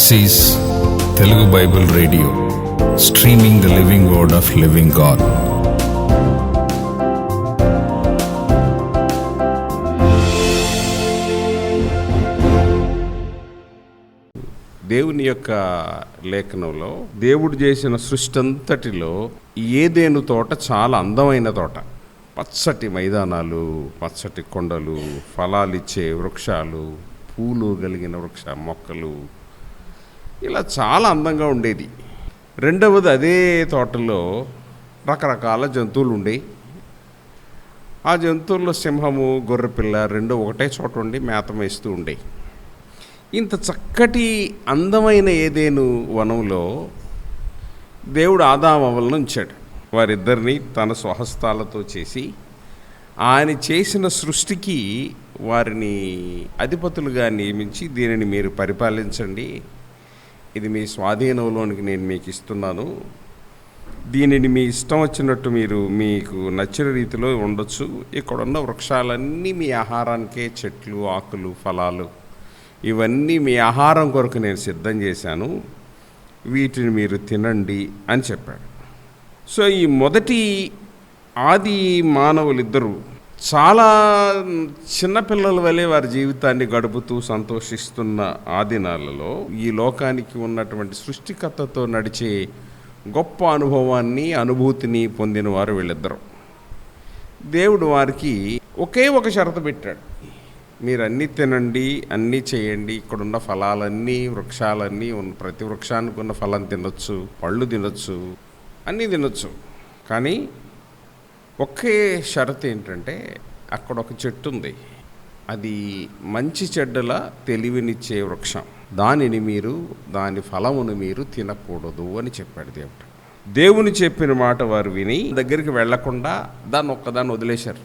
This is Telugu Bible radio streaming the living word of living God దేవుని యొక్క లేఖనంలో దేవుడు చేసిన సృష్టి అంతటిలో ఏదేను తోట చాలా అందమైన తోట. పచ్చటి మైదానాలు పచ్చటి కొండలు ఫలాలిచ్చే వృక్షాలు పూలు కలిగిన వృక్ష మొక్కలు ఇలా చాలా అందంగా ఉండేది. రెండవది అదే తోటలో రకరకాల జంతువులు ఉండేవి ఆ జంతువుల్లో సింహము గొర్రెపిల్ల రెండు ఒకటే చోట ఉండి మేత వేస్తూ ఉండేవి ఇంత చక్కటి అందమైన ఏదేను వనంలో దేవుడు ఆదామవలను ఉంచాడు. వారిద్దరిని తన స్వహస్తాలతో చేసి ఆయన చేసిన సృష్టికి వారిని అధిపతులుగా నియమించి దీనిని మీరు పరిపాలించండి. ఇది మీ స్వాధీనంలోనికి నేను మీకు ఇస్తున్నాను. దీనిని మీ ఇష్టం వచ్చినట్టు మీరు మీకు నచ్చిన రీతిలో ఉండొచ్చు. ఇక్కడున్న వృక్షాలన్నీ మీ ఆహారానికే చెట్లు ఆకులు ఫలాలు ఇవన్నీ మీ ఆహారం కొరకు నేను సిద్ధం చేశాను. వీటిని మీరు తినండి అని చెప్పాడు. సో ఈ మొదటి ఆది మానవులిద్దరూ చాలా చిన్నపిల్లల వలె వారి జీవితాన్ని గడుపుతూ సంతోషిస్తున్న ఆ దినాలలో ఈ లోకానికి ఉన్నటువంటి సృష్టికర్తతో నడిచే గొప్ప అనుభవాన్ని అనుభూతిని పొందిన వారు వీళ్ళిద్దరూ. దేవుడు వారికి ఒకే ఒక షరతు పెట్టాడు. మీరు అన్నీ తినండి అన్నీ చేయండి ఇక్కడున్న ఫలాలన్నీ వృక్షాలన్నీ ఉన్న ప్రతి వృక్షానికి ఉన్న ఫలం తినొచ్చు పళ్ళు తినొచ్చు అన్నీ తినొచ్చు. కానీ ఒకే షరతు ఏంటంటే అక్కడ ఒక చెట్టు ఉంది. అది మంచి చెడ్డల తెలివినిచ్చే వృక్షం. దానిని మీరు దాని ఫలమును మీరు తినకూడదు అని చెప్పాడు దేవుడు. దేవుని చెప్పిన మాట వారు విని దగ్గరికి వెళ్ళకుండా దాన్ని ఒక్కదాన్ని వదిలేశారు.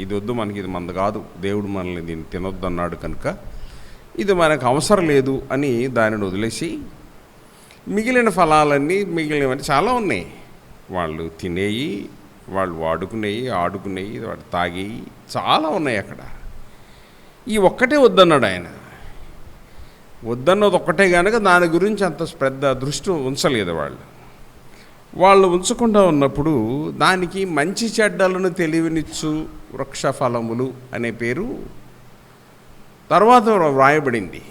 ఇది వద్దు మనకి ఇది మంద కాదు. దేవుడు మనల్ని దీన్ని తినొద్దు అన్నాడు కనుక ఇది మనకు అవసరం లేదు అని దానిని వదిలేసి మిగిలిన ఫలాలన్నీ మిగిలినవన్నీ చాలా ఉన్నాయి. వాళ్ళు తినేయి వాళ్ళు వాడుకునేవి ఆడుకునేవి వాడు తాగేవి చాలా ఉన్నాయి అక్కడ. ఈ ఒక్కటే వద్దన్నాడు ఆయన. వద్దన్నది ఒక్కటే కనుక దాని గురించి అంత పెద్ద దృష్టి ఉంచలేదు వాళ్ళు. వాళ్ళు ఉంచకుండా ఉన్నప్పుడు దానికి మంచి చెడ్డలను తెలివినిచ్చు వృక్ష ఫలములు అనే పేరు తర్వాత వ్రాయబడింది.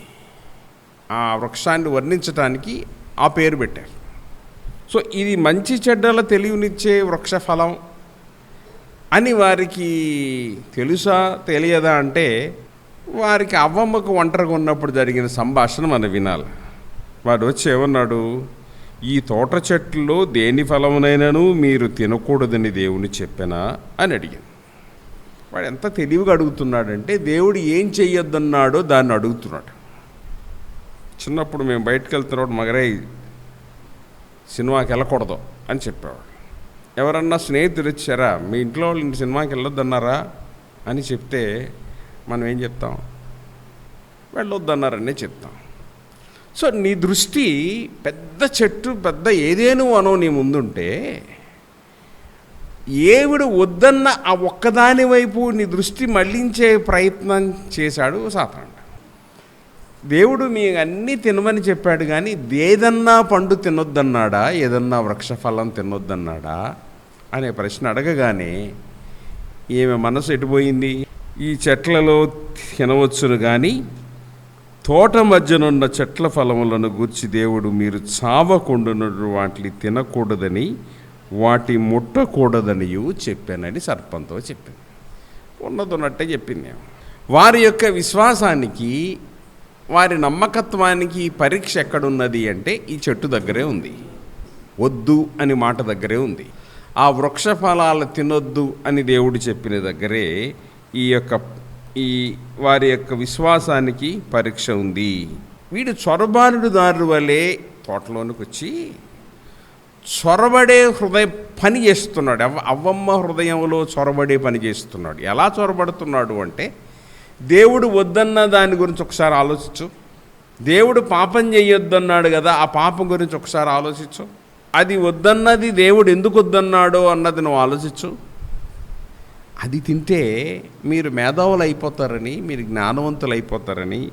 ఆ వృక్షాన్ని వర్ణించటానికి ఆ పేరు పెట్టారు. సో ఇది మంచి చెడ్డల తెలివినిచ్చే వృక్ష ఫలం అని వారికి తెలుసా తెలియదా అంటే వారికి అవ్వమ్మకు ఒంటరిగా ఉన్నప్పుడు జరిగిన సంభాషణ మనం వినాలి. వాడు వచ్చి ఏమన్నాడు ఈ తోట చెట్టులో దేని ఫలమునైనాను మీరు తినకూడదని దేవుని చెప్పినా? అని అడిగాను. వాడు ఎంత తెలివిగా అడుగుతున్నాడంటే దేవుడు ఏం చెయ్యొద్దన్నాడో దాన్ని అడుగుతున్నాడు. చిన్నప్పుడు మేము బయటకు వెళ్తున్నప్పుడు మగరై సినిమాకి వెళ్ళకూడదు అని చెప్పేవాడు. ఎవరన్నా స్నేహితుడు వచ్చారా? మీ ఇంట్లో వాళ్ళు ఇంటి సినిమాకి వెళ్ళొద్దన్నారా? అని చెప్తే మనం ఏం చెప్తాం? వెళ్ళొద్దన్నారనే చెప్తాం. సో నీ దృష్టి పెద్ద చెట్టు పెద్ద ఏదేను అనో నీ ముందుంటే ఏవిడు వద్దన్న ఆ ఒక్కదాని వైపు నీ దృష్టి మళ్ళించే ప్రయత్నం చేశాడు సాతానుడు. దేవుడు మీ అన్నీ తినమని చెప్పాడు కానీ ఏదన్నా పండు తినొద్దన్నాడా? ఏదన్నా వృక్షఫలం తినొద్దన్నాడా? అనే ప్రశ్న అడగగానే ఈమె మనసు ఎటుపోయింది? ఈ చెట్లలో తినవచ్చును కానీ తోట మధ్యనున్న చెట్ల ఫలములను గూర్చి దేవుడు మీరు చావకుండా వాటిని తినకూడదని వాటి ముట్టకూడదనియు చెప్పానని సర్పంతో చెప్పింది ఉన్నదన్నట్టే చెప్పింది వారి యొక్క విశ్వాసానికి వారి నమ్మకత్వానికి పరీక్ష ఎక్కడున్నది అంటే ఈ చెట్టు దగ్గరే ఉంది. వద్దు అని మాట దగ్గరే ఉంది. ఆ వృక్ష ఫలాలు తినొద్దు అని దేవుడు చెప్పిన దగ్గరే ఈ యొక్క ఈ వారి యొక్క విశ్వాసానికి పరీక్ష ఉంది. వీడు చొరబానుడు దారు వలె తోటలోనికి వచ్చి చొరబడే హృదయ పని చేస్తున్నాడు. అవ్వ అవ్వమ్మ హృదయంలో చొరబడే పని చేస్తున్నాడు. ఎలా చొరబడుతున్నాడు అంటే దేవుడు వద్దన్న దాని గురించి ఒకసారి ఆలోచించు. దేవుడు పాపం చేయొద్దన్నాడు కదా ఆ పాపం గురించి ఒకసారి ఆలోచించు. అది వద్దన్నది దేవుడు ఎందుకు వద్దన్నాడో అన్నది నువ్వు ఆలోచించు. అది తింటే మీరు మేధావులు అయిపోతారని మీరు జ్ఞానవంతులు అయిపోతారని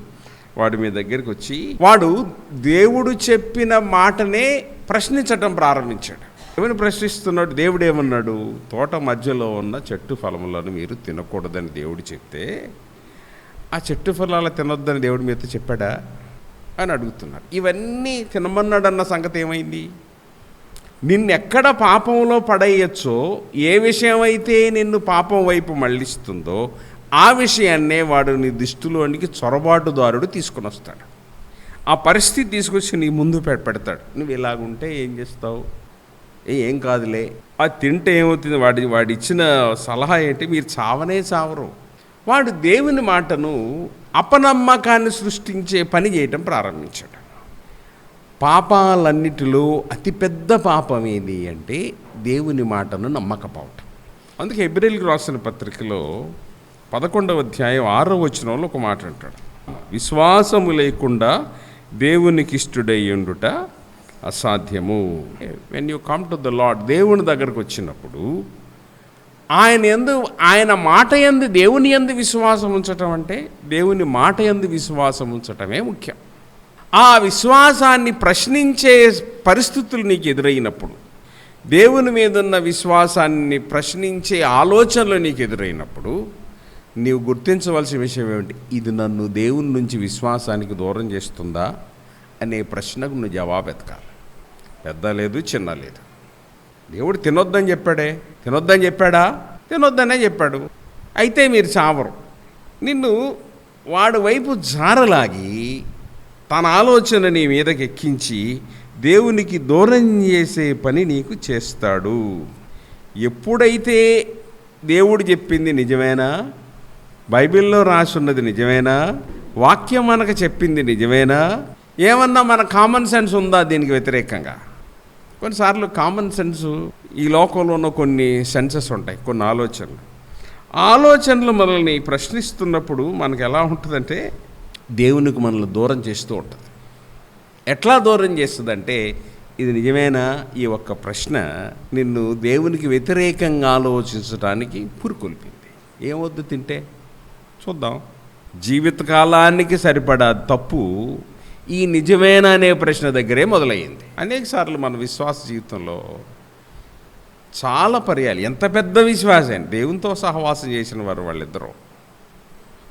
వాడు మీ దగ్గరికి వచ్చి వాడు దేవుడు చెప్పిన మాటనే ప్రశ్నించటం ప్రారంభించాడు. ఏమని ప్రశ్నిస్తున్నాడు? దేవుడు ఏమన్నాడు? తోట మధ్యలో ఉన్న చెట్టు ఫలములను మీరు తినకూడదని దేవుడు చెప్తే ఆ చెట్టు ఫలాలు తినొద్దని దేవుడు మీతో చెప్పాడా? అని అడుగుతున్నారు ఇవన్నీ తినమన్నాడన్న సంగతి ఏమైంది? నిన్నెక్కడ పాపంలో పడేయచ్చో ఏ విషయం అయితే నిన్ను పాపం వైపు మళ్ళిస్తుందో ఆ విషయాన్నే వాడు నీ దిష్టిలోనికి చొరబాటుదారుడు తీసుకుని వస్తాడు. ఆ పరిస్థితి తీసుకొచ్చి నీ ముందు పెడతాడు. నువ్వు ఇలాగుంటే ఏం చేస్తావు? ఏం కాదులే. అది తింటే ఏమవుతుంది? వాడి వాడి ఇచ్చిన సలహా ఏంటి? మీరు చావనే చావరు. వాడు దేవుని మాటను అపనమ్మకాన్ని సృష్టించే పని చేయటం ప్రారంభించాడు. పాపాలన్నిటిలో అతిపెద్ద పాపం ఏది అంటే దేవుని మాటను నమ్మకపోవటం. అందుకే ఎబ్రిల్కి రాసిన పత్రికలో పదకొండవ అధ్యాయం ఆరో వచనంలో ఒక మాట అంటాడు. విశ్వాసము లేకుండా దేవునికి ఇష్టడయ్యుండుట అసాధ్యము. When you come to the lord దేవుని దగ్గరకు వచ్చినప్పుడు ఆయన ఎందు ఆయన మాట ఎందు దేవుని ఎందు విశ్వాసం ఉంచటం అంటే దేవుని మాట ఎందు విశ్వాసం ఉంచటమే ముఖ్యం. ఆ విశ్వాసాన్ని ప్రశ్నించే పరిస్థితులు నీకు ఎదురైనప్పుడు దేవుని మీద ఉన్న విశ్వాసాన్ని ప్రశ్నించే ఆలోచనలు నీకు ఎదురైనప్పుడు నీవు గుర్తించవలసిన విషయం ఏమిటి? ఇది నన్ను దేవుని నుంచి విశ్వాసానికి దూరం చేస్తుందా అనే ప్రశ్నకు నువ్వు జవాబు ఎతకాలి పెద్ద లేదు చిన్న లేదు. దేవుడు తినొద్దని చెప్పాడే. తినొద్దని చెప్పాడా? తినొద్దనే చెప్పాడు. అయితే మీరు చావరు. నిన్ను వాడి వైపు జారలాగి తన ఆలోచన నీ మీదకి ఎక్కించి దేవునికి దూరం చేసే పని నీకు చేస్తాడు. ఎప్పుడైతే దేవుడు చెప్పింది నిజమేనా? బైబిల్లో రాసున్నది నిజమేనా? వాక్యం మనకు చెప్పింది నిజమేనా? ఏమన్నా మన కామన్ సెన్స్ ఉందా దీనికి వ్యతిరేకంగా? కొన్నిసార్లు కామన్ సెన్స్ ఈ లోకంలో ఉన్న కొన్ని సెన్సెస్ ఉంటాయి కొన్ని ఆలోచనలు. ఆలోచనలు మనల్ని ప్రశ్నిస్తున్నప్పుడు మనకు ఎలా ఉంటుందంటే దేవునికి మనల్ని దూరం చేస్తూ ఉంటుంది. ఎట్లా దూరం చేస్తుందంటే ఇది నిజమేనా? ఈ ఒక్క ప్రశ్న నిన్ను దేవునికి వ్యతిరేకంగా ఆలోచించడానికి పురుకొల్పింది. ఏమొద్దు తింటే? చూద్దాం. జీవితకాలానికి సరిపడా తప్పు ఈ నిజమేనా అనే ప్రశ్న దగ్గరే మొదలయ్యింది. అనేక సార్లు మన విశ్వాస జీవితంలో చాలా పర్యాలు ఎంత పెద్ద విశ్వాసం దేవునితో సహవాసం చేసిన వారు వాళ్ళిద్దరూ.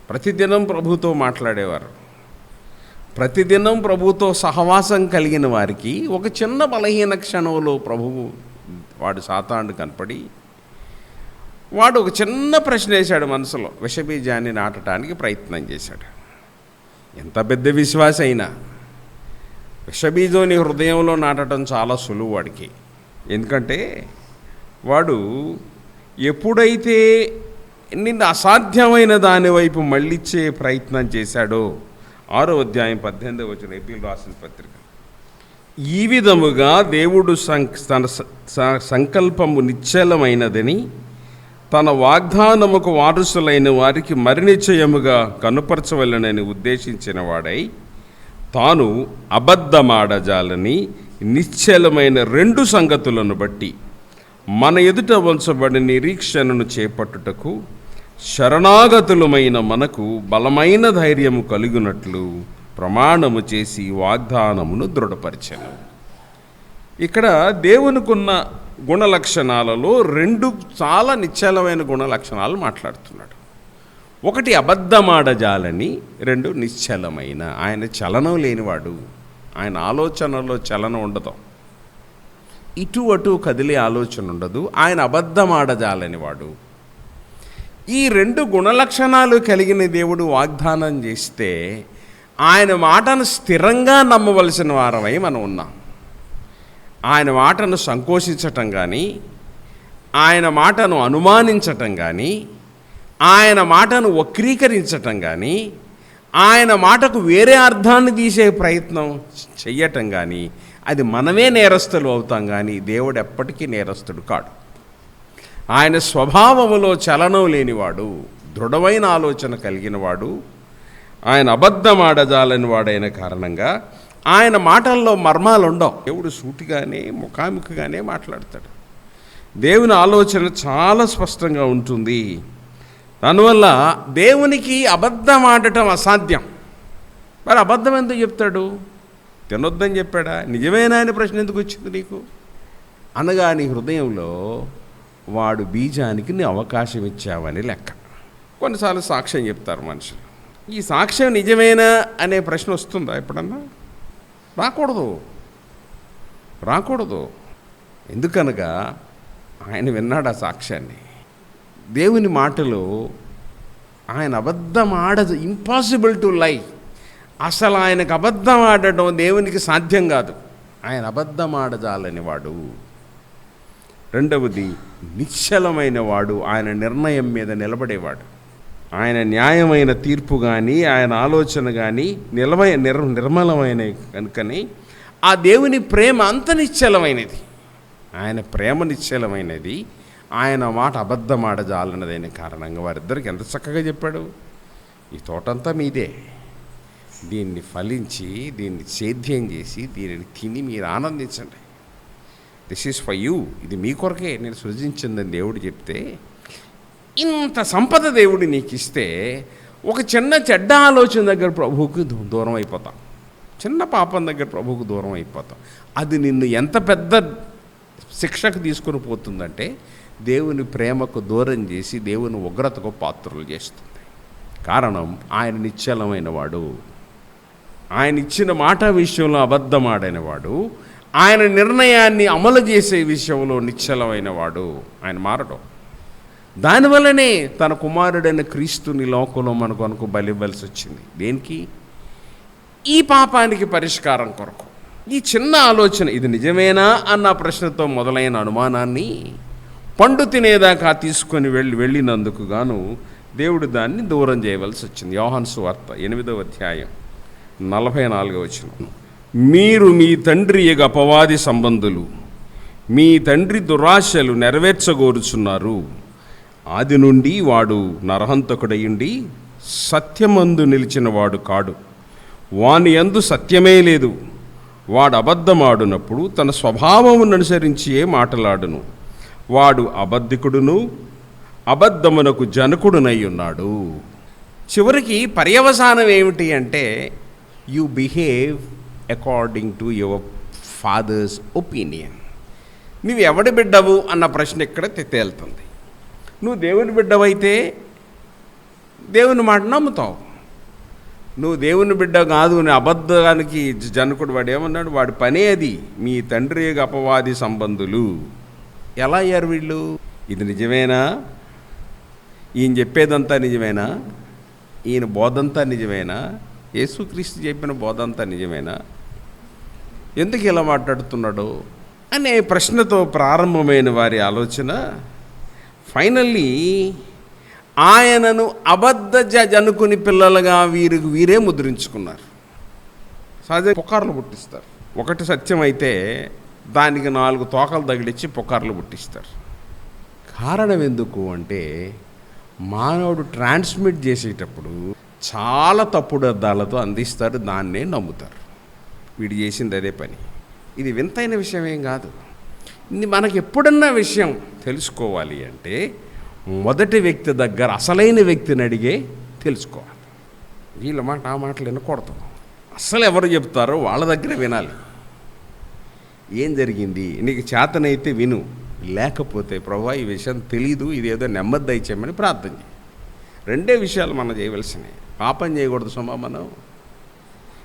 ప్రతిదినం ప్రభుతో మాట్లాడేవారు. ప్రతిదినం ప్రభుతో సహవాసం కలిగిన వారికి ఒక చిన్న బలహీన క్షణంలో ప్రభువు వాడు సాతాండు కనపడి వాడు ఒక చిన్న ప్రశ్న వేశాడు మనసులో. విషబీజాన్ని నాటడానికి ప్రయత్నం చేశాడు. ఎంత పెద్ద విశ్వాస అయినా విషబీజం నీ హృదయంలో నాటడం చాలా సులువు వాడికి. ఎందుకంటే వాడు ఎప్పుడైతే నిన్ను అసాధ్యమైన దాని వైపు మళ్ళించే ప్రయత్నం చేశాడో ఆరో అధ్యాయం పద్దెనిమిది వచ్చిన ఏపీలు రాసిన పత్రిక. ఈ విధముగా దేవుడు సం తన స- స- సంకల్పము నిశ్చలమైనదని తన వాగ్దానముకు వారసులైన వారికి మరి నిశ్చయముగా కనుపరచవలనని ఉద్దేశించిన వాడై తాను అబద్ధమాడజాలని నిశ్చలమైన రెండు సంగతులను బట్టి మన ఎదుట ఉంచబడిన నిరీక్షణను చేపట్టుటకు శరణాగతులమైన మనకు బలమైన ధైర్యము కలిగినట్లు ప్రమాణము చేసి వాగ్దానమును దృఢపరిచాను. ఇక్కడ దేవునికున్న గుణ లక్షణాలలో రెండు చాలా నిశ్చలమైన గుణ లక్షణాలు మాట్లాడుతున్నాడు. ఒకటి అబద్ధమాడజాలని రెండు నిశ్చలమైన. ఆయన చలనం లేనివాడు. ఆయన ఆలోచనలో చలనం ఉండదు. ఇటు అటు కదిలే ఆలోచన ఉండదు. ఆయన అబద్ధమాడజాలని వాడు ఈ రెండు గుణలక్షణాలు కలిగిన దేవుడు వాగ్దానం చేస్తే ఆయన మాటను స్థిరంగా నమ్మవలసిన వారమై మనం ఉన్నాం. ఆయన మాటను సంకోచించటం కానీ ఆయన మాటను అనుమానించటం కానీ ఆయన మాటను వక్రీకరించటం కానీ ఆయన మాటకు వేరే అర్థాన్ని తీసే ప్రయత్నం చెయ్యటం కానీ అది మనమే నేరస్తులు అవుతాం కానీ దేవుడు ఎప్పటికీ నేరస్తుడు కాడు. ఆయన స్వభావములో చలనం లేనివాడు దృఢమైన ఆలోచన కలిగినవాడు ఆయన అబద్ధమాడజాలని వాడైన కారణంగా ఆయన మాటల్లో మర్మాలు ఉండవు దేవుడు సూటిగానే ముఖాముఖిగానే మాట్లాడతాడు. దేవుని ఆలోచన చాలా స్పష్టంగా ఉంటుంది. దానివల్ల దేవునికి అబద్ధం ఆడటం అసాధ్యం. మరి అబద్ధం ఎందుకు చెప్తాడు? తినొద్దని చెప్పాడా? నిజమేనా అని ప్రశ్న ఎందుకు వచ్చింది నీకు? అనగా నీ హృదయంలో వాడు బీజానికి నీ అవకాశం ఇచ్చావని లెక్క. కొన్నిసార్లు సాక్ష్యం చెప్తారు మనుషులు. ఈ సాక్ష్యం నిజమేనా అనే ప్రశ్న వస్తుందా ఎప్పుడన్నా? రాకూడదు. రాకూడదు. ఎందుకనగా ఆయన విన్నాడు ఆ సాక్ష్యాన్ని. దేవుని మాటలు ఆయన అబద్ధం ఆడదు. ఇంపాసిబుల్ టు లై అసలు ఆయనకు అబద్ధం ఆడటం దేవునికి సాధ్యం కాదు. ఆయన అబద్ధం ఆడజాలని వాడు. రెండవది నిశ్చలమైన వాడు ఆయన నిర్ణయం మీద నిలబడేవాడు. ఆయన న్యాయమైన తీర్పు కానీ ఆయన ఆలోచన కానీ నిలవ నిర్ నిర్మలమైన కనుకని ఆ దేవుని ప్రేమ అంత నిశ్చలమైనది. ఆయన ప్రేమ నిశ్చలమైనది. ఆయన మాట అబద్ధం ఆడజాలన్నదైన కారణంగా వారిద్దరికి ఎంత చక్కగా చెప్పాడు. ఈ తోటంతా మీదే. దీన్ని ఫలించి దీన్ని సేద్యం చేసి దీనిని తిని మీరు ఆనందించండి. దిస్ ఈజ్ ఫర్ యూ ఇది మీ కొరకే. నేను సృజించిందని దేవుడు చెప్తే ఇంత సంపద దేవుడు నీకు ఇస్తే ఒక చిన్న చెడ్డ ఆలోచన దగ్గర ప్రభువుకి దూ- దూరం అయిపోతాం. చిన్న పాపం దగ్గర ప్రభువుకు దూరం అయిపోతాం. అది నిన్ను ఎంత పెద్ద శిక్షకు తీసుకొని పోతుందంటే దేవుని ప్రేమకు దూరం చేసి దేవుని ఉగ్రతకు పాత్రలు చేస్తుంది. కారణం ఆయన నిశ్చలమైన వాడు. ఆయన ఇచ్చిన మాట విషయంలో అబద్ధమాడైన వాడు ఆయన నిర్ణయాన్ని అమలు చేసే విషయంలో నిశ్చలమైన వాడు ఆయన మారడం. దానివల్లనే తన కుమారుడైన క్రీస్తుని లోకంలో మనకు అనుకు బలివ్వాల్సి వచ్చింది. దేనికి? ఈ పాపానికి పరిష్కారం కొరకు. ఈ చిన్న ఆలోచన ఇది నిజమేనా అన్న ప్రశ్నతో మొదలైన అనుమానాన్ని పండు తినేదాకా తీసుకొని వెళ్ళి వెళ్ళినందుకు గాను దేవుడు దాన్ని దూరం చేయవలసి వచ్చింది. యోహన్సు వార్త ఎనిమిదవ అధ్యాయం. నలభై నాలుగవ వచ్చిన మీరు మీ తండ్రి యొక్క అపవాది సంబంధులు మీ తండ్రి దురాశలు నెరవేర్చగోరుచున్నారు. ఆది నుండి వాడు నరహంతకుడయుండి సత్యమందు నిలిచినవాడు కాడు. వాని ఎందు సత్యమే లేదు. వాడు అబద్ధమాడునప్పుడు తన స్వభావమును అనుసరించియే మాటలాడును. వాడు అబద్ధికుడును అబద్ధమునకు జనకుడునై ఉన్నాడు చివరికి పర్యవసానం ఏమిటి అంటే you behave according to your father's opinion నువ్వు ఎవడి బిడ్డవు? అన్న ప్రశ్న ఇక్కడ తె- తేలుతుంది. నువ్వు దేవుని బిడ్డవైతే దేవుని మాట నమ్ముతావు. నువ్వు దేవుని బిడ్డ కాదు నీ అబద్ధానికి జనకుడు వాడు ఏమన్నాడు వాడి పనే అది. మీ తండ్రి అపవాది సంబంధులు. ఎలా అయ్యారు వీళ్ళు? ఇది నిజమేనా? ఈయన చెప్పేదంతా నిజమేనా? ఈయన బోధంతా నిజమేనా? యేసుక్రీస్తు చెప్పిన బోధంతా నిజమేనా? ఎందుకు ఇలా మాట్లాడుతున్నాడు? అనే ప్రశ్నతో ప్రారంభమైన వారి ఆలోచన ఫైనల్లీ ఆయనను అబద్ధ జ- జనుకుని పిల్లలుగా వీరికి వీరే ముద్రించుకున్నారు. సహజ పుకార్లు పుట్టిస్తారు. ఒకటి సత్యం అయితే దానికి నాలుగు తోకలు తగిలిచ్చి పుకార్లు పుట్టిస్తారు. కారణం ఎందుకు అంటే మానవుడు ట్రాన్స్మిట్ చేసేటప్పుడు చాలా తప్పుడు అర్థాలతో అందిస్తారు దాన్నే నమ్ముతారు. వీడు చేసింది అదే పని. ఇది వింతైన విషయం ఏం కాదు. ఇది మనకి ఎప్పుడన్నా విషయం తెలుసుకోవాలి అంటే మొదటి వ్యక్తి దగ్గర అసలైన వ్యక్తిని అడిగే తెలుసుకోవాలి. వీళ్ళ మాట ఆ మాటలు వినకూడదు. అసలు ఎవరు చెప్తారో వాళ్ళ దగ్గర వినాలి. ఏం జరిగింది? నీకు చేతనైతే విను. లేకపోతే ప్రభా ఈ విషయం తెలీదు. ఇది ఏదో నెమ్మది దయచేయమని ప్రార్థన చేయి. రెండే విషయాలు మనం చేయవలసినవి. పాపం చేయకూడదు సుమా మనం.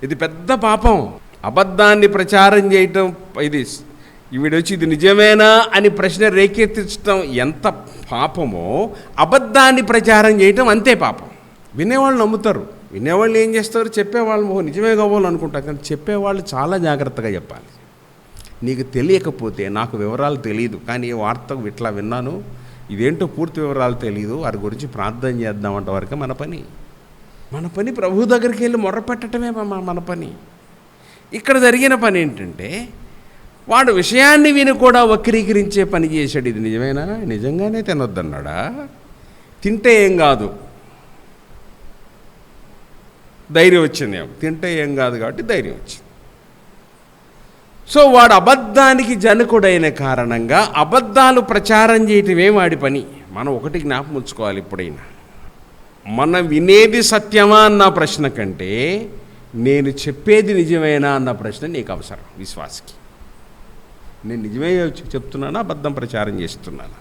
ఇది పెద్ద పాపం. అబద్ధాన్ని ప్రచారం చేయటం ఇది వీడొచ్చి ఇది నిజమేనా అని ప్రశ్న రేకెత్తించడం ఎంత పాపమో అబద్ధాన్ని ప్రచారం చేయటం అంతే పాపం. వినేవాళ్ళు నమ్ముతారు. వినేవాళ్ళు ఏం చేస్తారు? చెప్పేవాళ్ళు ఓహో నిజమే కావాలి అనుకుంటారు కానీ చెప్పేవాళ్ళు చాలా జాగ్రత్తగా చెప్పాలి. నీకు తెలియకపోతే నాకు వివరాలు తెలియదు కానీ ఈ వార్త ఇట్లా విన్నాను. ఇదేంటో పూర్తి వివరాలు తెలియదు వారి గురించి ప్రార్థన చేద్దామంట వరకే మన పని. మన పని ప్రభు దగ్గరికి వెళ్ళి మొర్రపెట్టడమే మన పని. ఇక్కడ జరిగిన పని ఏంటంటే వాడు విషయాన్ని విని కూడా వక్రీకరించే పని చేశాడు. ఇది నిజమేనా? నిజంగానే తినొద్దన్నాడా? తింటే ఏం కాదు. ధైర్యం వచ్చింది తింటే ఏం కాదు కాబట్టి ధైర్యం వచ్చింది. సో వాడు అబద్ధానికి జనకుడైన కారణంగా అబద్ధాలు ప్రచారం చేయటమే వాడి పని. మనం ఒకటి జ్ఞాపకం ఉంచుకోవాలి ఇప్పుడైనా. మనం వినేది సత్యమా అన్న ప్రశ్న కంటే నేను చెప్పేది నిజమేనా అన్న ప్రశ్న నీకు అవసరం విశ్వాసకి. నేను నిజమే చెప్తున్నానా అబద్ధం ప్రచారం చేస్తున్నానా?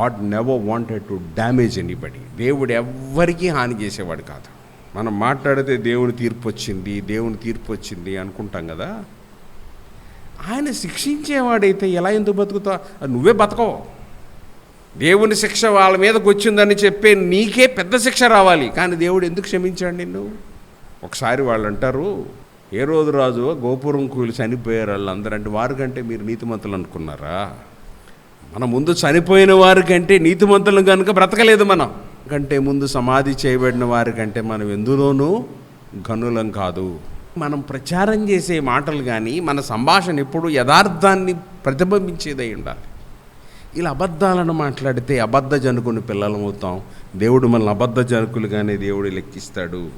God never wanted to damage anybody దేవుడు ఎవ్వరికీ హాని చేసేవాడు కాదు. మనం మాట్లాడితే దేవుని తీర్పు వచ్చింది దేవుని తీర్పు వచ్చింది అనుకుంటాం కదా? ఆయన శిక్షించేవాడైతే ఎలా ఎందుకు బతుకుతావు? నువ్వే బతకవు. దేవుని శిక్ష వాళ్ళ మీదకి వచ్చిందని చెప్పే నీకే పెద్ద శిక్ష రావాలి. కానీ దేవుడు ఎందుకు క్షమించాడు నిన్ను? ఒకసారి వాళ్ళు అంటారు ఏ రోజు రాజు గోపురం కూలి చనిపోయారు వాళ్ళందరూ అంటే వారికంటే మీరు నీతిమంతులు అనుకున్నారా? మన ముందు చనిపోయిన వారికంటే నీతిమంతులు కనుక బ్రతకలేదు మనం. కంటే ముందు సమాధి చేయబడిన వారికంటే మనం ఎందులోనూ గనులం కాదు. మనం ప్రచారం చేసే మాటలు కానీ మన సంభాషణ ఎప్పుడు యథార్థాన్ని ప్రతిబింబించేదై ఉండాలి. ఇలా అబద్ధాలను మాట్లాడితే అబద్ధ జనుకుని పిల్లలమవుతాం దేవుడు మనల్ని అబద్ధ జనుకులుగానే దేవుడు లెక్కిస్తాడు.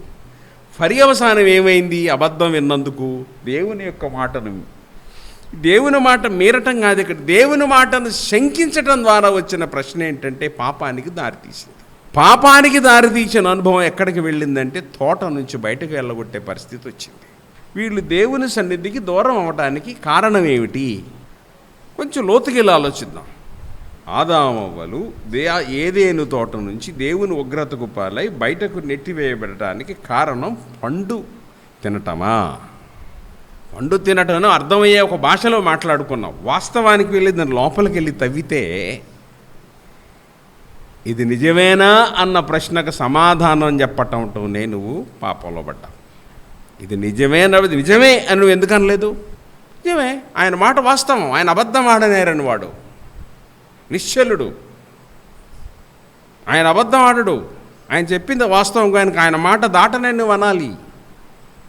పర్యవసానం ఏమైంది? అబద్ధం విన్నందుకు దేవుని యొక్క మాటను. దేవుని మాట మీరటం కాదు ఇక్కడ. దేవుని మాటను శంకించటం ద్వారా వచ్చిన ప్రశ్న ఏంటంటే పాపానికి దారితీసింది పాపానికి దారితీసిన అనుభవం ఎక్కడికి వెళ్ళిందంటే తోట నుంచి బయటకు వెళ్ళగొట్టే పరిస్థితి వచ్చింది. వీళ్ళు దేవుని సన్నిధికి దూరం అవడానికి కారణం ఏమిటి? కొంచెం లోతుకెళ్ళి ఆలోచిద్దాం. ఆదామవ్వలు దే ఏదేను తోట నుంచి దేవుని ఉగ్రతకు పాలై బయటకు నెట్టివేయబడటానికి కారణం పండు తినటమా? పండు తినటం అర్థమయ్యే ఒక భాషలో మాట్లాడుకున్నాం. వాస్తవానికి వెళ్ళి దాని లోపలికి వెళ్ళి తవ్వితే ఇది నిజమేనా అన్న ప్రశ్నకు సమాధానం చెప్పటంతోనే నువ్వు పాపంలో పడ్డావు ఇది నిజమేనా ఇది నిజమే అని నువ్వు ఎందుకనలేదు నిజమే. ఆయన మాట వాస్తవం. ఆయన అబద్ధం ఆడనేరని వాడు. నిశ్చలుడు. ఆయన అబద్ధం ఆడడు ఆయన చెప్పింది వాస్తవం ఆయనకు ఆయన మాట దాటనే నువ్వు అనాలి.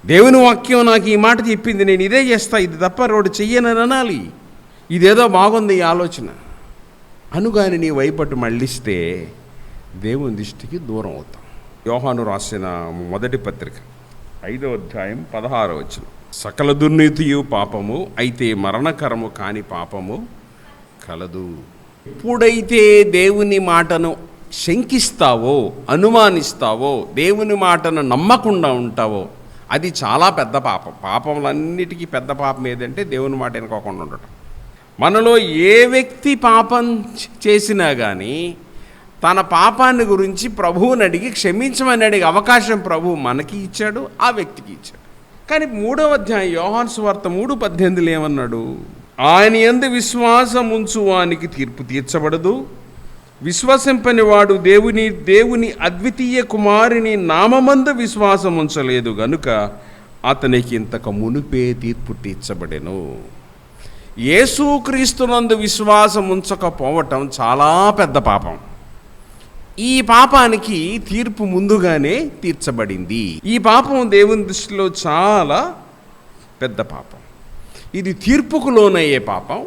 దేవుని వాక్యం నాకు ఈ మాట చెప్పింది నేను ఇదే చేస్తా ఇది తప్ప రోడ్డు చెయ్యనని అనాలి. ఇదేదో బాగుంది ఈ ఆలోచన. అనుగాని నీ వైపట్టు మళ్ళిస్తే దేవుని దృష్టికి దూరం అవుతాం. యోహాను రాసిన మొదటి పత్రిక ఐదో అధ్యాయం పదహారో వచ్చిన సకల దుర్నీతియు పాపము అయితే మరణకరము కాని పాపము కలదు. ఎప్పుడైతే దేవుని మాటను శంకిస్తావో అనుమానిస్తావో దేవుని మాటను నమ్మకుండా ఉంటావో అది చాలా పెద్ద పాపం. పాపములన్నిటికీ పెద్ద పాపం ఏదంటే దేవుని మాట వెనుకోకుండా ఉండటం. మనలో ఏ వ్యక్తి పాపం చేసినా కానీ తన పాపాన్ని గురించి ప్రభువుని అడిగి క్షమించమని అడిగే అవకాశం ప్రభువు మనకి ఇచ్చాడు ఆ వ్యక్తికి ఇచ్చాడు. కానీ మూడవ అధ్యాయం యోహాన్ సువార్త మూడు పద్దెనిమిదిలో ఏమన్నాడు? ఆయన ఎందు విశ్వాసం ఉంచు వానికి తీర్పు తీర్చబడదు. విశ్వసింపని వాడు దేవుని దేవుని అద్వితీయ కుమారుని నామమందు విశ్వాసం ఉంచలేదు గనుక అతనికి ఇంతకు మునిపే తీర్పు తీర్చబడెను. యేసుక్రీస్తునందు విశ్వాసం ఉంచకపోవటం చాలా పెద్ద పాపం. ఈ పాపానికి తీర్పు ముందుగానే తీర్చబడింది. ఈ పాపం దేవుని దృష్టిలో చాలా పెద్ద పాపం. ఇది తీర్పుకు లోనయ్యే పాపం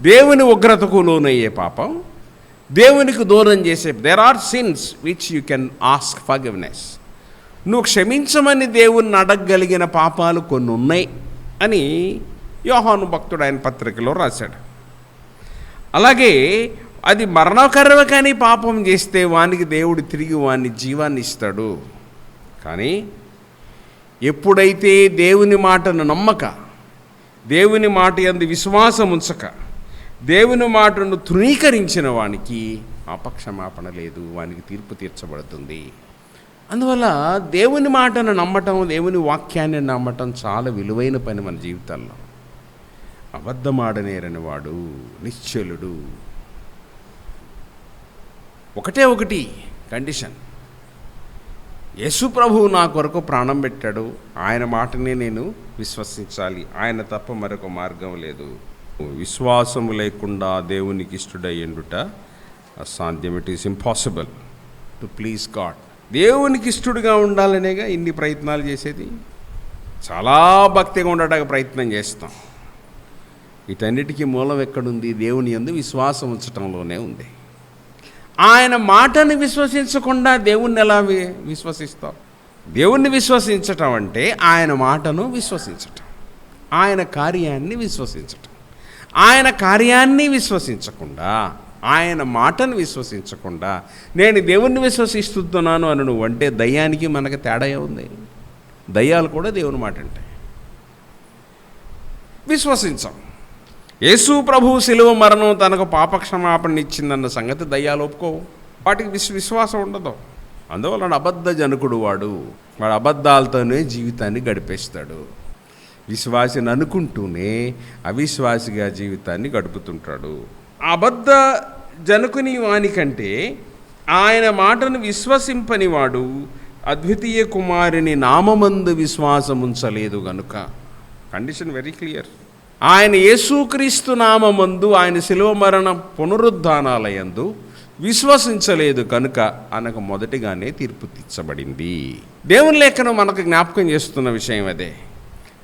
దేవుని ఉగ్రతకు లోనయ్యే పాపం దేవునికి దూరం చేసే there are sins which you can ask forgiveness నువ్వు క్షమించమని దేవుణ్ణి అడగగలిగిన పాపాలు కొన్ని ఉన్నాయి అని యోహాను భక్తుడు ఆయన పత్రికలో రాశాడు. అలాగే అది మరణకరవ కానీ పాపం చేస్తే వానికి దేవుడు తిరిగి వాని జీవాన్ని ఇస్తాడు. కానీ ఎప్పుడైతే దేవుని మాటను నమ్మక దేవుని మాట ఎందు విశ్వాసం ఉంచక దేవుని మాటను తృణీకరించిన వానికి అపక్షమాపణ లేదు వానికి తీర్పు తీర్చబడుతుంది. అందువల్ల దేవుని మాటను నమ్మటం దేవుని వాక్యాన్ని నమ్మటం చాలా విలువైన పని మన జీవితాల్లో అబద్ధమాడనేరని వాడు నిశ్చలుడు. ఒకటే ఒకటి కండిషన్ యేసు ప్రభువు నా కొరకు ప్రాణం పెట్టాడు. ఆయన మాటనే నేను విశ్వసించాలి. ఆయన తప్ప మరొక మార్గం లేదు. విశ్వాసం లేకుండా దేవునికి ఇష్టడయ్యండుట అసాధ్యం. It is impossible to please God దేవునికి ఇష్టడుగా ఉండాలనేగా ఇన్ని ప్రయత్నాలు చేసేది? చాలా భక్తిగా ఉండటానికి ప్రయత్నం చేస్తాం. వీటన్నిటికీ మూలం ఎక్కడుంది? దేవుని ఎందు విశ్వాసం ఉంచటంలోనే ఉంది. ఆయన మాటను విశ్వసించకుండా దేవుణ్ణి ఎలా వి- విశ్వసిస్తావు? దేవుణ్ణి విశ్వసించటం అంటే ఆయన మాటను విశ్వసించటం. ఆయన కార్యాన్ని విశ్వసించటం. ఆయన కార్యాన్ని విశ్వసించకుండా ఆయన మాటను విశ్వసించకుండా నేను దేవుణ్ణి విశ్వసిస్తున్నాను అని నువ్వు అంటే దయ్యానికి మనకు తేడా ఉంది దయ్యాలు కూడా దేవుని మాట అంటాయి విశ్వసించాం. యేసు ప్రభు శిలువ మరణం తనకు పాపక్షమాపణ ఇచ్చిందన్న సంగతి దయ్యాలు ఒప్పుకోవు వాటికి విశ్వ విశ్వాసం ఉండదు. అందువలన అబద్ధ జనకుడు వాడు. వాడు అబద్ధాలతోనే జీవితాన్ని గడిపేస్తాడు. విశ్వాసిని అనుకుంటూనే అవిశ్వాసిగా జీవితాన్ని గడుపుతుంటాడు. అబద్ధ జనకుని వానికంటే ఆయన మాటను విశ్వసింపని వాడు అద్వితీయ కుమారుని నామమందు విశ్వాసముంచలేదు గనుక. Condition very clear. ఆయన యేసుక్రీస్తు నామందు ఆయన శిలువ మరణ పునరుద్ధానాలయందు విశ్వసించలేదు కనుక అనకు మొదటిగానే తీర్పు తీర్చబడింది. దేవుని లేఖనం మనకు జ్ఞాపకం చేస్తున్న విషయం అదే.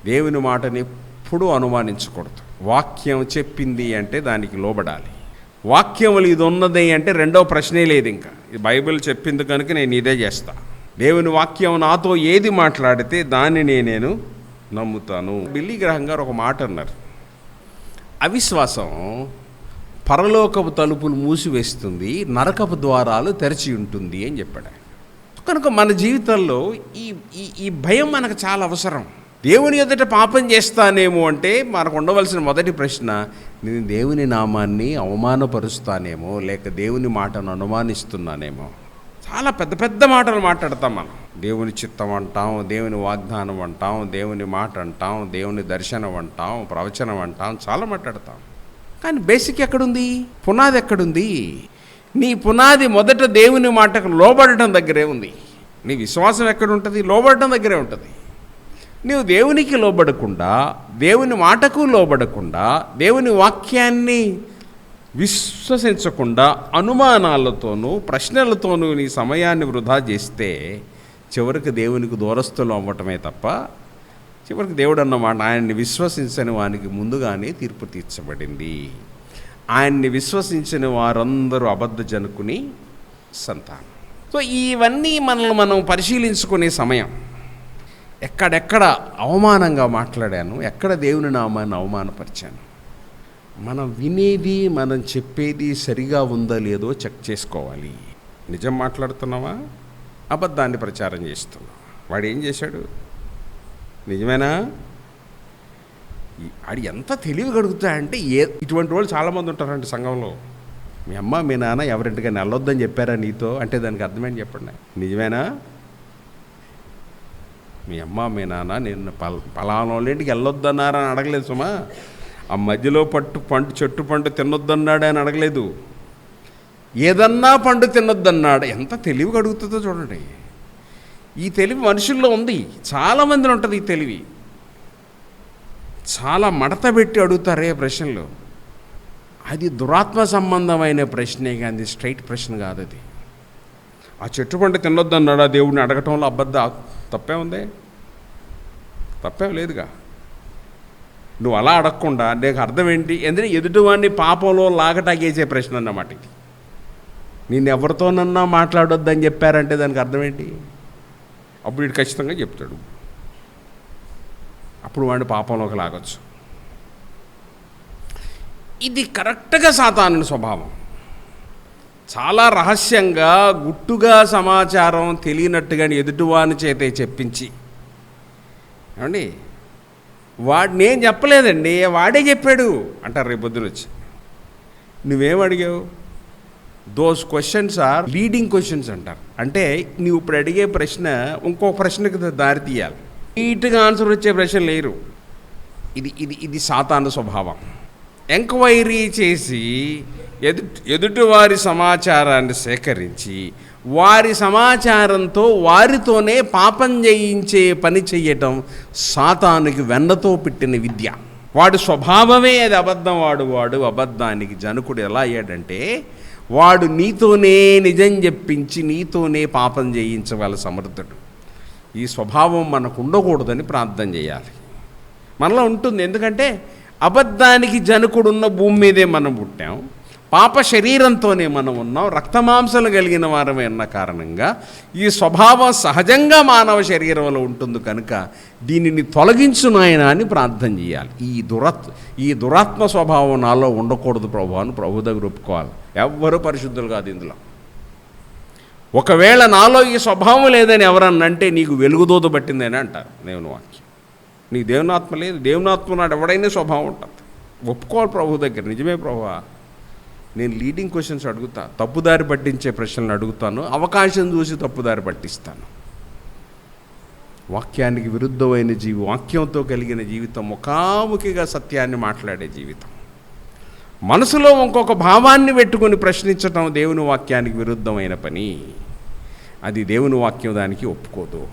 దేవుని మాటని ఎప్పుడూ అనుమానించకూడదు. వాక్యం చెప్పింది అంటే దానికి లోబడాలి. వాక్యములు ఇది ఉన్నది అంటే రెండో ప్రశ్నే లేదు ఇంకా. ఇది బైబిల్ చెప్పింది కనుక నేను ఇదే చేస్తా. దేవుని వాక్యం నాతో ఏది మాట్లాడితే దానిని నేను నమ్ముతాను. బిల్లి గ్రహం గారు ఒక మాట అన్నారు. అవిశ్వాసం పరలోకపు తలుపులు మూసివేస్తుంది నరకపు ద్వారాలు తెరిచి ఉంటుంది అని చెప్పాడు. కనుక మన జీవితంలో ఈ ఈ ఈ భయం మనకు చాలా అవసరం. దేవుని ఎదుట పాపం చేస్తానేమో అంటే మనకు ఉండవలసిన మొదటి ప్రశ్న నేను దేవుని నామాన్ని అవమానపరుస్తానేమో లేక దేవుని మాటను అనుమానిస్తున్నానేమో? చాలా పెద్ద పెద్ద మాటలు మాట్లాడతాం మనం. దేవుని చిత్తం అంటాం దేవుని వాగ్దానం అంటాం దేవుని మాట అంటాం దేవుని దర్శనం అంటాం ప్రవచనం అంటాం చాలా మాట్లాడతాం. కానీ బేసిక్ ఎక్కడుంది? పునాది ఎక్కడుంది? నీ పునాది మొదట దేవుని మాటకు లోబడటం దగ్గరే ఉంది. నీ విశ్వాసం ఎక్కడుంటుంది? లోబడటం దగ్గరే ఉంటుంది. నీవు దేవునికి లోబడకుండా దేవుని మాటకు లోబడకుండా దేవుని వాక్యాన్ని విశ్వసించకుండా అనుమానాలతోనూ ప్రశ్నలతోనూ నీ సమయాన్ని వృధా చేస్తే చివరికి దేవునికి దూరస్తులు అవ్వటమే తప్ప చివరికి దేవుడు అన్నమాట ఆయన్ని విశ్వసించని వానికి ముందుగానే తీర్పు తీర్చబడింది. ఆయన్ని విశ్వసించిన వారందరూ అబద్ధ జనుకుని సంతానం. సో ఇవన్నీ మనల్ని మనం పరిశీలించుకునే సమయం. ఎక్కడెక్కడ అవమానంగా మాట్లాడాను ఎక్కడ దేవుని నామాన్ని అవమానపరిచాను. మనం వినేది మనం చెప్పేది సరిగా ఉందో లేదో చెక్ చేసుకోవాలి. నిజం మాట్లాడుతున్నావా? అబద్ధాన్ని ప్రచారం చేస్తున్నావా. వాడు ఏం చేశాడు? నిజమేనా? వాడు ఆడు ఎంత తెలివి గడుగుతాడంటే ఏ ఇటువంటి వాళ్ళు చాలామంది ఉంటారండి సంఘంలో. మీ అమ్మ మీ నాన్న ఎవరింటికైనా వెళ్ళొద్దని చెప్పారా నీతో? అంటే దానికి అర్థమేంటి చెప్పండి. నిజమేనా? మీ అమ్మ మీ నాన్న నేను పల పలానా వాళ్ళ ఇంటికి వెళ్ళొద్దన్నారని అడగలేదు సుమా. ఆ మధ్యలో పట్టు పండు చెట్టు పండు తినొద్దన్నాడు అని అడగలేదు. ఏదన్నా పండు తినొద్దన్నాడు ఎంత తెలివి అడుగుతుందో చూడండి. ఈ తెలివి మనుషుల్లో ఉంది. చాలామందిలో ఉంటుంది ఈ తెలివి. చాలా మడత పెట్టి అడుగుతారే ప్రశ్నలు. అది దురాత్మ సంబంధమైన ప్రశ్నే కానీ స్ట్రైట్ ప్రశ్న కాదు అది. ఆ చెట్టు పండు తినొద్దన్నాడు ఆ దేవుడిని అడగటంలో అబద్ధ తప్పే ఉంది? తప్పేం లేదుగా. నువ్వు అలా అడగకుండా నీకు అర్థం ఏంటి ఎందుకంటే ఎదుటివాడిని పాపంలో లాగటాగేసే ప్రశ్న అన్నమాట ఇది. నేను ఎవరితోనన్నా మాట్లాడొద్దని చెప్పారంటే దానికి అర్థం ఏంటి అప్పుడు వీడు ఖచ్చితంగా చెప్తాడు. అప్పుడు వాడిని పాపంలోకి లాగొచ్చు. ఇది కరెక్ట్గా సాతాను స్వభావం. చాలా రహస్యంగా గుట్టుగా సమాచారం తెలియనట్టుగా ఎదుటివాని చేతే చెప్పించి. ఏమండి? వాడు నేను చెప్పలేదండి వాడే చెప్పాడు అంటారు రేపు పొద్దున వచ్చి. నువ్వేం అడిగావు? Those questions are leading questions అంటారు. అంటే నువ్వు ఇప్పుడు అడిగే ప్రశ్న ఇంకో ప్రశ్నకు దారి తీయాలి. నీట్గా ఆన్సర్ వచ్చే ప్రశ్న లేరు. ఇది ఇది ఇది సాతాన స్వభావం. ఎంక్వైరీ చేసి ఎదు ఎదుటివారి సమాచారాన్ని సేకరించి వారి సమాచారంతో వారితోనే పాపం చేయించే పని చెయ్యటం సాతానికి వెన్నతో పెట్టిన విద్య. వాడు స్వభావమే అది అబద్ధం వాడు వాడు అబద్ధానికి జనకుడు ఎలా అయ్యాడంటే వాడు నీతోనే నిజం చెప్పించి నీతోనే పాపం చేయించగల సమర్థుడు. ఈ స్వభావం మనకు ఉండకూడదని ప్రార్థన చేయాలి. మనలో ఉంటుంది ఎందుకంటే అబద్ధానికి జనకుడున్న భూమి మీదే మనం పుట్టాం. పాప శరీరంతోనే మనం ఉన్నాం రక్తమాంసాలు కలిగిన వారమే ఉన్న కారణంగా ఈ స్వభావం సహజంగా మానవ శరీరంలో ఉంటుంది కనుక దీనిని తొలగించు నాయన అని ప్రార్థన చేయాలి. ఈ దురత్ ఈ దురాత్మ స్వభావం నాలో ఉండకూడదు ప్రభు అని ప్రభు దగ్గర ఒప్పుకోవాలి. ఎవ్వరూ పరిశుద్ధులు కాదు ఇందులో. ఒకవేళ నాలో ఈ స్వభావం లేదని ఎవరన్నా అంటే నీకు వెలుగుదోత పట్టిందని అంటారు దేవుని వాక్యం. నీ దేవునాత్మ లేదు దేవునాత్మ నాడు ఎవడైనా స్వభావం ఉంటుంది. ఒప్పుకోవాలి ప్రభు దగ్గర నిజమే ప్రభు. నేను లీడింగ్ క్వశ్చన్స్ అడుగుతా తప్పుదారి పట్టించే ప్రశ్నలు అడుగుతాను అవకాశం చూసి తప్పుదారి పట్టిస్తాను. వాక్యానికి విరుద్ధమైన జీవి వాక్యంతో కలిగిన జీవితం ముఖాముఖిగా సత్యాన్ని మాట్లాడే జీవితం. మనసులో ఇంకొక భావాన్ని పెట్టుకొని ప్రశ్నించటం దేవుని వాక్యానికి విరుద్ధమైన పని. అది దేవుని వాక్యం దానికి ఒప్పుకోదు.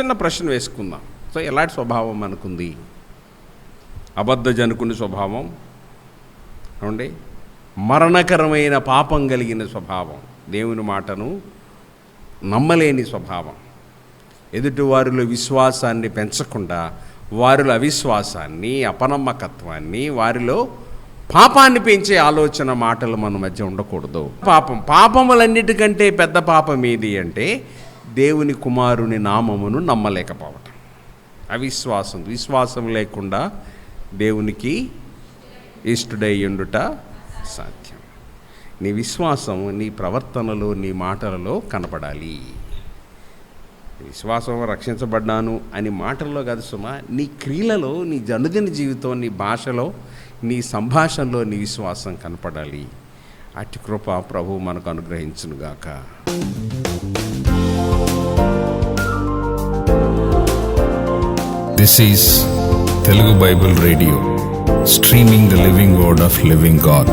చిన్న ప్రశ్న వేసుకుందాం. సో ఎలాంటి స్వభావం మనకుంది అబద్ధ జనుకుని స్వభావం? ఏమండి? మరణకరమైన పాపం కలిగిన స్వభావం. దేవుని మాటను నమ్మలేని స్వభావం. ఎదుటివారిలో విశ్వాసాన్ని పెంచకుండా వారిలో అవిశ్వాసాన్ని అపనమ్మకత్వాన్ని వారిలో పాపాన్ని పెంచే ఆలోచన మాటలు మన మధ్య ఉండకూడదు. పాపం పాపములన్నిటికంటే పెద్ద పాపం ఏది అంటే దేవుని కుమారుని నామమును నమ్మలేకపోవటం. అవిశ్వాసం విశ్వాసం లేకుండా దేవునికి ఇష్టడై ఉండుట సాధ్యం. నీ విశ్వాసం నీ ప్రవర్తనలో నీ మాటలలో కనపడాలి. విశ్వాసం రక్షించబడ్డాను అని మాటల్లో కాదు సుమా నీ క్రియలలో నీ జనుదిన జీవితం నీ భాషలో నీ సంభాషణలో నీ విశ్వాసం కనపడాలి. అట్టి కృప ప్రభు మనకు అనుగ్రహించునుగాక this is Telugu Bible radio streaming the living word of living God